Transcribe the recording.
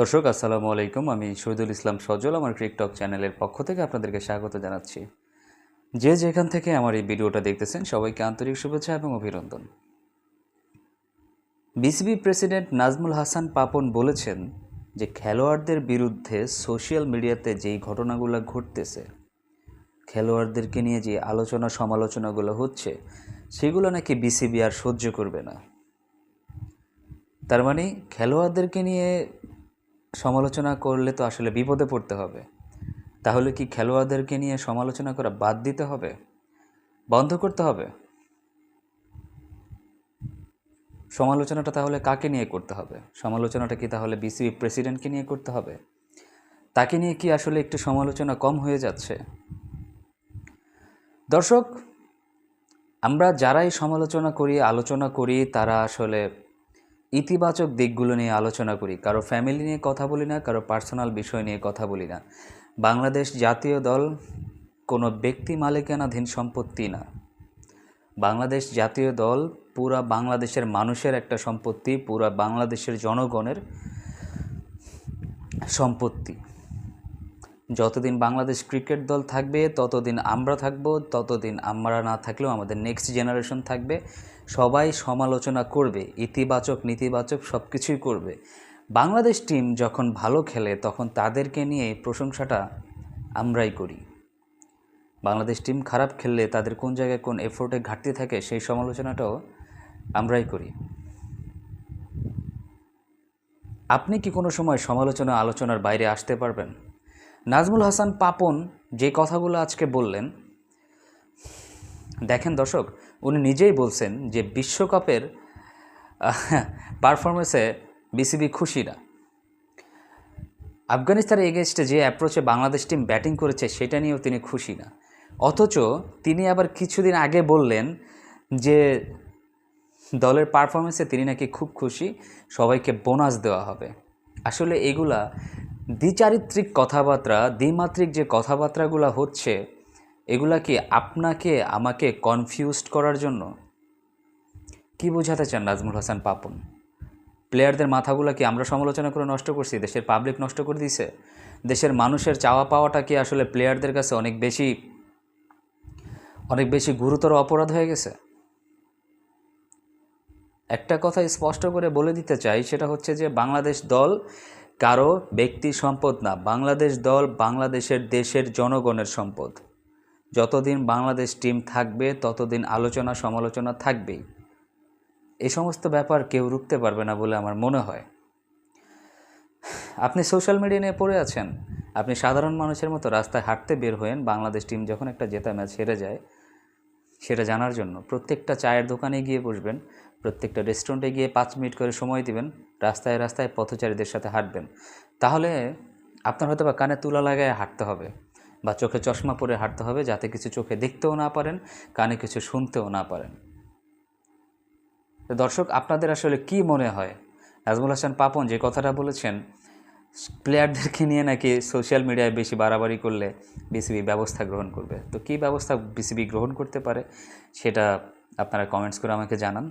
দর্শক, আসসালামু আলাইকুম। আমি শহীদুল ইসলাম সজল, আমার ক্রিকটক চ্যানেলের পক্ষ থেকে আপনাদেরকে স্বাগত জানাচ্ছি। যে যেখান থেকে আমার এই ভিডিওটা দেখতেছেন, সবাইকে আন্তরিক শুভেচ্ছা এবং অভিনন্দন। বিসিবি প্রেসিডেন্ট নাজমুল হাসান পাপন বলেছেন যে খেলোয়াড়দের বিরুদ্ধে সোশ্যাল মিডিয়াতে যেই ঘটনাগুলো ঘটতেছে, খেলোয়াড়দেরকে নিয়ে যে আলোচনা সমালোচনাগুলো হচ্ছে, সেগুলো নাকি বিসিবি আর সহ্য করবে না। তার মানে খেলোয়াড়দেরকে নিয়ে সমালোচনা করলে তো আসলে বিপদে পড়তে হবে। তাহলে কি খেলোয়াড়দেরকে নিয়ে সমালোচনা করা বাদ দিতে হবে? বন্ধ করতে হবে? সমালোচনাটা তাহলে কাকে নিয়ে করতে হবে? সমালোচনাটা কি তাহলে বিসিবি প্রেসিডেন্টকে নিয়ে করতে হবে? তাকে নিয়ে কি আসলে একটু সমালোচনা কম হয়ে যাচ্ছে? দর্শক, আমরা যারাই সমালোচনা করি, আলোচনা করি, তারা আসলে ইতিবাচক দিকগুলো নিয়ে আলোচনা করি। কারও ফ্যামিলি নিয়ে কথা বলি না, কারও পার্সোনাল বিষয় নিয়ে কথা বলি না। বাংলাদেশ জাতীয় দল, কোনো ব্যক্তি মালিকানাধীন সম্পত্তি না। বাংলাদেশ জাতীয় দল, পুরা বাংলাদেশের মানুষের একটা সম্পত্তি, পুরা বাংলাদেশের জনগণের সম্পত্তি। যতদিন বাংলাদেশ ক্রিকেট দল থাকবে, ততদিন আমরা থাকব, ততদিন আমরা না থাকলেও আমাদের নেক্সট জেনারেশন থাকবে। সবাই সমালোচনা করবে, ইতিবাচক, নেতিবাচক সব কিছুই করবে। বাংলাদেশ টিম যখন ভালো খেলে, তখন তাদেরকে নিয়ে প্রশংসাটা আমরাই করি। বাংলাদেশ টিম খারাপ খেললে তাদের কোন জায়গায় কোন এফোর্টে ঘাটতি থাকে, সেই সমালোচনাটাও আমরাই করি। আপনি কি কোনো সময় সমালোচনা আলোচনার বাইরে আসতে পারবেন? নাজমুল হাসান পাপন যে কথাগুলো আজকে বললেন, দেখেন দর্শক, উনি নিজেই বলছেন যে বিশ্বকাপের পারফরমেন্সে বিসিবি খুশি না আফগানিস্তানের এগেনস্টে যে অ্যাপ্রোচে বাংলাদেশ টিম ব্যাটিং করেছে, সেটা নিয়েও তিনি খুশি না অথচ তিনি আবার কিছুদিন আগে বললেন যে দলের পারফরমেন্সে তিনি নাকি খুব খুশি, সবাইকে বোনাস দেওয়া হবে। আসলে এগুলা দ্বিচারিত্রিক কথাবার্তা, দ্বিমাত্রিক যে কথাবার্তাগুলো হচ্ছে, এগুলা কি আপনাকে, আমাকে কনফিউজড করার জন্য? কি বোঝাতে চান নাজমুল হাসান পাপন? প্লেয়ারদের মাথাগুলো কি আমরা সমালোচনা করে নষ্ট করছি? দেশের পাবলিক নষ্ট করে দিছে? দেশের মানুষের চাওয়া পাওয়াটা কি আসলে প্লেয়ারদের কাছে অনেক বেশি অনেক বেশি গুরুতর অপরাধ হয়ে গেছে? একটা কথা স্পষ্ট করে বলে দিতে চাই, সেটা হচ্ছে যে বাংলাদেশ দল কারও ব্যক্তি সম্পদ না, বাংলাদেশ দল বাংলাদেশের দেশের জনগণের সম্পদ। যতদিন বাংলাদেশ টিম থাকবে, ততদিন আলোচনা সমালোচনা থাকবেই। এই সমস্ত ব্যাপার কেউ রুখতে পারবে না বলে আমার মনে হয়। আপনি সোশ্যাল মিডিয়া নিয়ে পড়ে আছেন। আপনি সাধারণ মানুষের মতো রাস্তায় হাঁটতে বের হয়েন, বাংলাদেশ টিম যখন একটা জেতা ম্যাচ হেরে যায়, সেটা জানার জন্য প্রত্যেকটা চায়ের দোকানে গিয়ে বসবেন, প্রত্যেকটা রেস্টুরেন্টে গিয়ে পাঁচ মিনিট করে সময় দিবেন রাস্তায় রাস্তায় পথচারীদের সাথে হাঁটবেন। তাহলে আপনার হয়তো বা কানে তুলা লাগায় হাঁটতে হবে বা চোখে চশমা পরে হাঁটতে হবে যাতে কিছু চোখে দেখতেও না পারেন, কানে কিছু শুনতেও না পারেন। দর্শক, আপনাদের আসলে কি মনে হয়? নাজমুল হাসান পাপন যে কথাটা বলেছেন, প্লেয়ারদেরকে নিয়ে নাকি সোশ্যাল মিডিয়ায় বেশি বাড়াবাড়ি করলে বিসিবি ব্যবস্থা গ্রহণ করবে? তো কী ব্যবস্থা বিসিবি গ্রহণ করতে পারে, সেটা আপনারা কমেন্টস করে আমাকে জানান।